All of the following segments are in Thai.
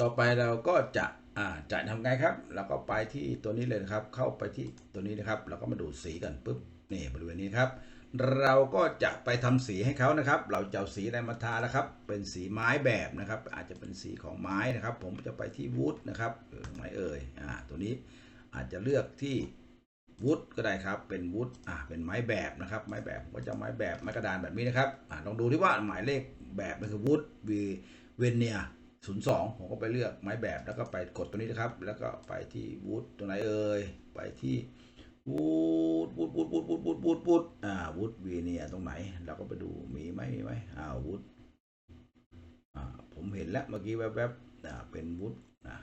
ต่อไปเราก็จะอ่าจะทำไงครับเราก็ไปที่ตัวนี้เลยครับ เข้าไปที่ตัวนี้นะครับเราก็มาดูสีกันปุ๊บนี่บริเวณนี้ครับ เราก็จะไปทำสีให้เขานะครับ เราจะเอาสีอะไรมาทานะครับ เป็นสีไม้แบบนะครับ อาจจะเป็นสีของไม้นะครับ ผมจะไปที่วูดนะครับไม้เอ่ยอ่าตัวนี้อาจจะเลือกที่วูดก็ได้ครับ เป็นวูดอ่าเป็นไม้แบบนะครับ ไม้แบบผมก็จะไม้แบบไม้กระดานแบบนี้นะครับอ่าลองดูที่ว่าหมายเลขแบบมันคือวูดวีเวนเนีย 02 ผมก็ไปเลือกไม้แบบแล้วก็ไปกดตัวนี้นะครับ แล้วก็ไปที่วูดตัวไหนเอ่ย ไปที่วูดวูดวูดวูดวูดวูดวูดวูดอ่าวูดวีเนี่ยตรงไหน เราก็ไปดูมีไหมมีไหมอ่าวูดอ่าผมเห็นแล้วเมื่อกี้แวบๆอ่าเป็นวูดอ่า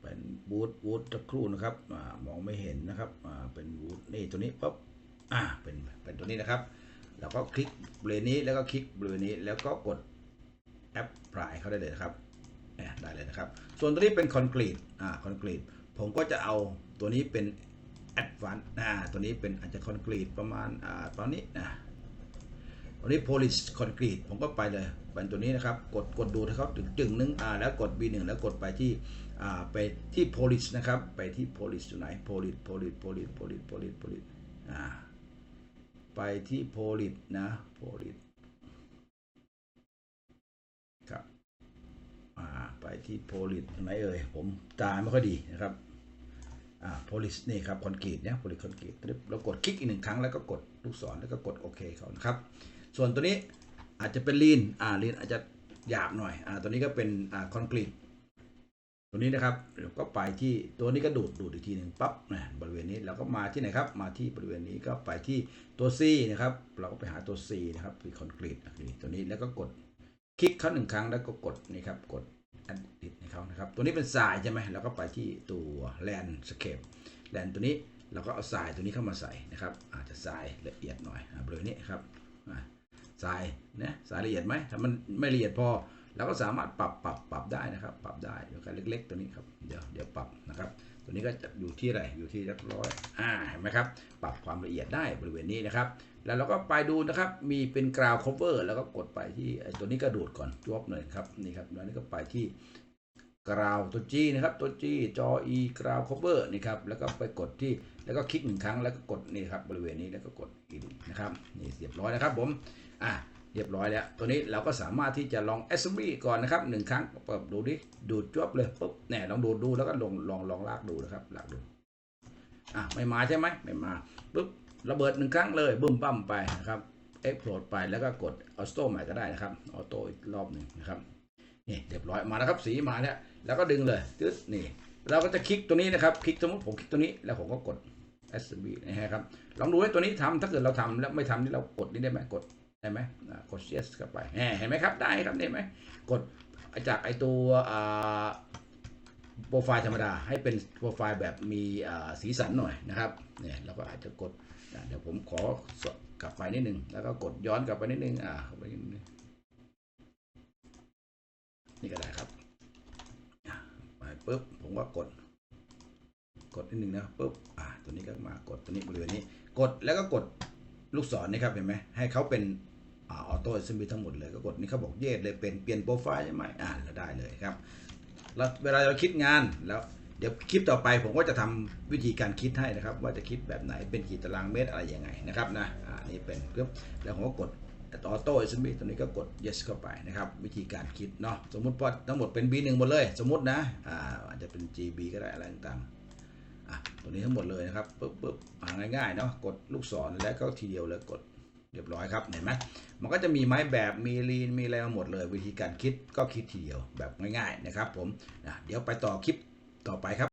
เป็นวูดวูดสักครู่นะครับอ่ามองไม่เห็นนะครับอ่าเป็นวูดนี่ตัวนี้ปั๊บอ่าเป็นเป็นตัวนี้นะครับ แล้วก็คลิกบริเวณนี้แล้วก็คลิกบริเวณนี้แล้วก็กด แอปพลายเข้าได้เลยนะครับเนี่ยได้เลยนะครับ ส่วนตัวนี้เป็นคอนกรีตอ่าคอนกรีตผมก็จะเอาตัวนี้เป็นแอดวานอ่าตัวนี้เป็นอาจจะคอนกรีตประมาณอ่าตอนนี้นะตัวนี้โพลิชคอนกรีตผมก็ไปเลยเป็นตัวนี้นะครับ กดกดดูให้เขาถึงจึงนึงอ่าแล้วกด B1 แล้วกดไปที่อ่าไปที่โพลิชนะครับไปที่โพลิชอยู่ไหนโพลิชโพลิชโพลิชโพลิชโพลิชโพลิชอ่าไปที่โพลิชนะโพลิช ครับอ่าไป ที่โพลิสไหนเอ่ยผมตาไม่ค่อยดีนะครับอ่าโพลิสนี่ครับคอนกรีตเนี่ยโพลิสคอนกรีตเรากดคลิกอีกหนึ่งครั้งแล้วก็กดลูกศรแล้วก็กดโอเคเขานะครับ ส่วนตัวนี้อาจจะเป็นลีนอ่าลีนอาจจะหยาบหน่อยอ่าตัวนี้ก็เป็นอ่าคอนกรีตตัวนี้นะครับเดี๋ยวก็ไปที่ตัวนี้ก็ดูดดูดอีกทีหนึ่งปั๊บนะบริเวณนี้เราก็มาที่ไหนครับ มาที่บริเวณนี้ก็ไปที่ตัว C นะครับ เราก็ไปหาตัว C นะครับคือคอนกรีตตัวนี้แล้วก็กดคลิกเขาหนึ่งครั้งแล้วก็กดนี่ครับกด edit ในเขานะครับ ตัวนี้เป็นทรายใช่ไหมเราก็ไปที่ตัวแลนสเคปแลนตัวนี้เราก็เอาทรายตัวนี้เข้ามาใส่นะครับ อาจจะทรายละเอียดหน่อยอ่าบริเวณนี้ครับอ่าทรายนะทรายละเอียดไหมถ้ามันไม่ละเอียดพอเราก็สามารถปรับปรับปรับได้นะครับ ปรับได้เดี๋ยวกันเล็ก ๆ ตัวนี้ครับ เดี๋ยวเดี๋ยวปรับนะครับ ตัวนี้ก็จะอยู่ที่อะไรอยู่ที่เรียบร้อยอ่าเห็นไหมครับ ปรับความละเอียดได้บริเวณนี้นะครับ แล้วเราก็ไปดูนะครับ มีเป็นกราว cover แล้วก็กดไปที่ตัวนี้ก็ดูดก่อนจวบหน่อยครับ นี่ครับ แล้วนี่ก็ไปที่กราวตัว G นะครับ ตัว G จอ E กราว cover นี่ครับ แล้วก็ไปกดที่ แล้วก็คลิกหนึ่งครั้ง แล้วก็กดนี่ครับ บริเวณนี้ แล้วก็กดอีกนะครับ นี่เรียบร้อยนะครับผม อะ เรียบร้อยแล้ว ตัวนี้เราก็สามารถที่จะลอง assembly ก่อนนะครับหนึ่งครั้งเปิดดูดิ ดูดจวบเลยปุ๊บเนี่ยลองดูดูแล้วก็ลองลองลองลากดูนะครับลากดูอะไม่มาใช่ไหมไม่มาปุ๊บระเบิดหนึ่งครั้งเลยบึ้มปั้มไปนะครับเอ็กโพลดไปแล้วก็กดออโต้ใหม่ก็ได้นะครับออโต้อีกรอบหนึ่งนะครับนี่เรียบร้อยมาแล้วครับสีมาแล้วแล้วก็ดึงเลยตึ๊ดนี่เราก็จะคลิกตัวนี้นะครับ คลิกสมมติผมคลิกตัวนี้แล้วผมก็กด s b นะครับลองดูให้ตัวนี้ทำถ้าเกิดเราทำแล้วไม่ทำนี่เรากดนี่ได้ไหมกด ได้ไหมกด yes เข้าไปเห็นไหมครับได้ครับเห็นไหมกดจากไอตัวโปรไฟล์ธรรมดาให้เป็นโปรไฟล์แบบมีสีสันหน่อยนะครับเนี่ยเราก็อาจจะกดเดี๋ยวผมขอกลับไปนิดนึงแล้วก็กดย้อนกลับไปนิดนึงอ่าไปนิดนึงนี่ก็ได้ครับไปปุ๊บผมก็กด กดนิดนึงนะปุ๊บอ่าตัวนี้ก็มากดตัวนี้บริเวณนี้ กดแล้วก็กด ลูกศรนี่ครับเห็นไหมให้เขาเป็นออโต้เอสบีทั้งหมดเลยก็กดนี่เขาบอกเยสเลยเป็นเปลี่ยนโปรไฟล์ใช่ไหมอ่าแล้วได้เลยครับแล้วเวลาเราคิดงานแล้วเดี๋ยวคลิปต่อไปผมก็จะทำวิธีการคิดให้นะครับ ว่าจะคิดแบบไหนเป็นกี่ตารางเมตรอะไรยังไงนะครับนะอ่านี่เป็นปึ๊บแล้วผมก็กดออโต้เอสบีตัวนี้ก็กด yes เข้าไปนะครับ วิธีการคิดเนาะสมมุติว่าทั้งหมดเป็น B1 หมดเลย สมมุตินะอ่าอาจจะเป็น GB ก็ได้อะไรต่างๆ อะตัวนี้ทั้งหมดเลยนะครับปึ๊บปึ๊บอ่าง่ายๆเนาะกดลูกศรแล้วก็ทีเดียวเลยกดเรียบร้อยครับเห็นไหมมันก็จะมีไม้แบบมีลีนมีอะไรหมดเลย วิธีการคิดก็คิดทีเดียวแบบง่ายๆนะครับผมนะเดี๋ยวไปต่อคลิปต่อไปครับ